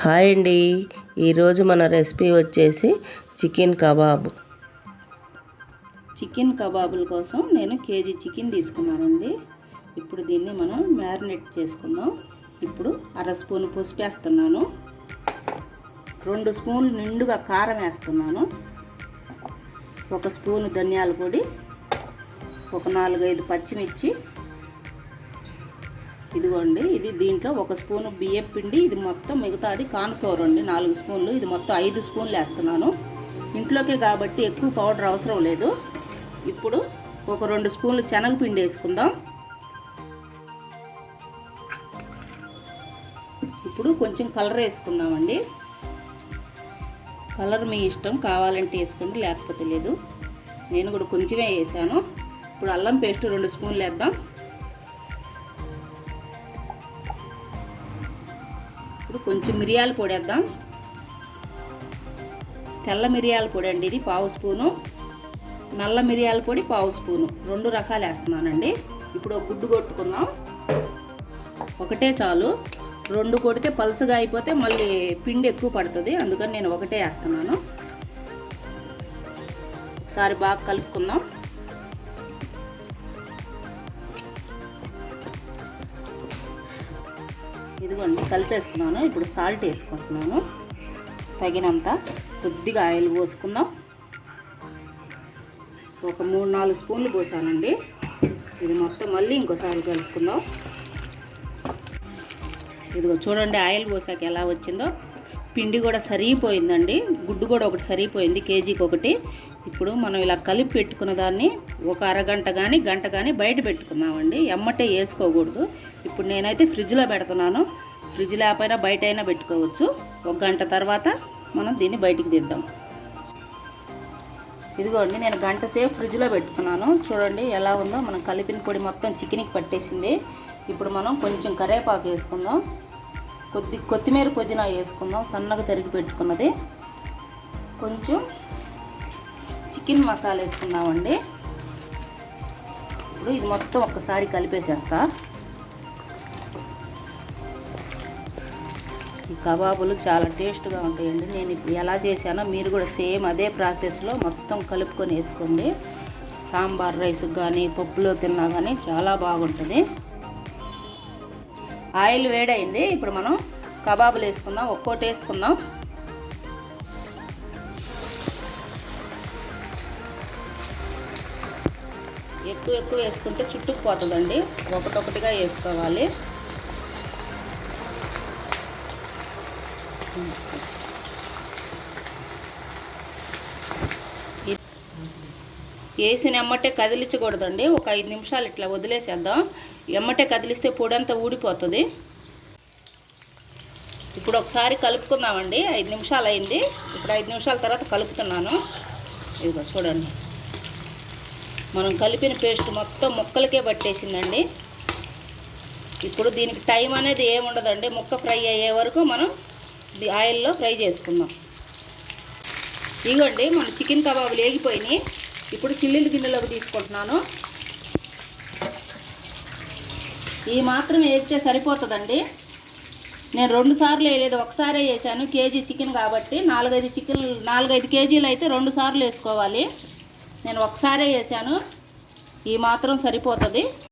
Hi అండి. ఈరోజు మన రెసిపీ వచ్చేసి చికెన్ కబాబ్. చికెన్ కబాబుల కోసం నేను కేజీ చికెన్ తీసుకున్నానండి. ఇప్పుడు దీన్ని మనం మ్యారినేట్ చేసుకుందాం. ఇప్పుడు అర స్పూన్ పసుపు వేస్తున్నాను. రెండు స్పూన్లు నిండుగా కారం వేస్తున్నాను. ఒక స్పూను ధనియాల పొడి ఒక నాలుగైదు పచ్చిమిర్చి ఇదిగోండి ఇది దీంట్లో ఒక స్పూను బియ్యం పిండి ఇది మొత్తం మిగతాది కార్న్ఫ్లోర్ అండి. నాలుగు స్పూన్లు ఇది మొత్తం ఐదు స్పూన్లు వేస్తున్నాను. ఇంట్లోకే కాబట్టి ఎక్కువ పౌడర్ అవసరం లేదు. ఇప్పుడు ఒక రెండు స్పూన్లు శనగపిండి వేసుకుందాం. ఇప్పుడు కొంచెం కలర్ వేసుకుందామండి. కలర్ మీ ఇష్టం కావాలంటే వేసుకోండి లేకపోతే లేదు. నేను కూడా కొంచెమే వేసాను. ఇప్పుడు అల్లం పేస్ట్ రెండు స్పూన్లు వేద్దాం. ఇప్పుడు కొంచెం మిరియాల పొడి వేద్దాం. తెల్ల మిరియాల పొడి అండి ఇది పావు స్పూను. నల్ల మిరియాల పొడి పావు స్పూను. రెండు రకాలు వేస్తున్నానండి. ఇప్పుడు ఒక గుడ్డు కొట్టుకుందాం. ఒకటే చాలు. రెండు కొడితే పలుసుగా అయిపోతే మళ్ళీ పిండి ఎక్కువ పడుతుంది. అందుకని నేను ఒకటే వేస్తున్నాను. ఒకసారి బాగా కలుపుకుందాం. ఇదిగోండి కలిపేసుకున్నాను. ఇప్పుడు సాల్ట్ వేసుకుంటున్నాను. తగినంత కొద్దిగా ఆయిల్ పోసుకుందాం. ఒక మూడు నాలుగు స్పూన్లు పోసానండి. ఇది మొత్తం మళ్ళీ ఇంకోసారి కలుపుకుందాం. ఇదిగో చూడండి ఆయిల్ పోసాక ఎలా వచ్చిందో. పిండి కూడా సరిగిపోయిందండి. గుడ్డు కూడా ఒకటి సరిగిపోయింది కేజీకి ఒకటి. ఇప్పుడు మనం ఇలా కలిపి పెట్టుకున్న దాన్ని ఒక అరగంట కానీ గంట కానీ బయట పెట్టుకున్నామండి ఎమ్మటే వేసుకోకూడదు. ఇప్పుడు నేనైతే ఫ్రిడ్జ్లో పెడుతున్నాను. ఫ్రిడ్జ్ లేకపోయినా బయట అయినా పెట్టుకోవచ్చు. ఒక గంట తర్వాత మనం దీన్ని బయటికి తీద్దాం ఇదిగోండి నేను గంట సేపు ఫ్రిడ్జ్లో పెట్టుకున్నాను. చూడండి ఎలా ఉందో. మనం కలిపిన పొడి మొత్తం చికెన్కి పట్టేసింది. ఇప్పుడు మనం కొంచెం కరేపాకు వేసుకుందాం. కొద్ది కొత్తిమీర పుదీనా వేసుకుందాం సన్నగా తరిగి పెట్టుకున్నది. కొంచెం చికెన్ మసాలా వేసుకుందామండి. ఇప్పుడు ఇది మొత్తం ఒక్కసారి కలిపేసేస్తా. ఈ కబాబులు చాలా టేస్ట్గా ఉంటాయండి. నేను ఇప్పుడు ఎలా చేశానో మీరు కూడా సేమ్ అదే ప్రాసెస్లో మొత్తం కలుపుకొని వేసుకోండి. సాంబార్ రైస్ కానీ పప్పులో తిన్నా కానీ చాలా బాగుంటుంది. ఆయిల్ వేడైంది. ఇప్పుడు మనం కబాబులు వేసుకుందాం ఒక్కోటి వేసుకుందాం. ఎక్కువ ఎక్కువ వేసుకుంటే చుట్టుకుపోతుందండి ఒకటొకటిగా వేసుకోవాలి. వేసిన ఎమ్మటే కదిలించకూడదండి. ఒక ఐదు నిమిషాలు ఇట్లా వదిలేసేద్దాం. ఎమ్మటే కదిలిస్తే పొడంతా ఊడిపోతుంది. ఇప్పుడు ఒకసారి కలుపుకుందామండి. ఐదు నిమిషాలు అయింది ఇప్పుడు ఐదు నిమిషాల తర్వాత కలుపుతున్నాను. ఇదిగో చూడండి. మనం కలిపిన పేస్ట్ మొత్తం ముక్కలకే పట్టేసిందండి. ఇప్పుడు దీనికి టైం అనేది ఏముండదండి. ముక్క ఫ్రై అయ్యే వరకు మనం ఆయిల్లో ఫ్రై చేసుకుందాం. ఇగోండి మన చికెన్ కబాబులు వేగిపోయినాయి ఇప్పుడు చిల్లీలు గిన్నెలోకి తీసుకుంటున్నాను. ఈ మాత్రం వేస్తే సరిపోతుందండి. నేను రెండు సార్లు వేయలేదు ఒకసారే వేసాను. కేజీ చికెన్ కాబట్టి నాలుగైదు చికెన్ నాలుగైదు కేజీలు అయితే రెండు సార్లు వేసుకోవాలి. నేను ఒకసారే వేసాను. ఈ మాత్రం సరిపోతుంది.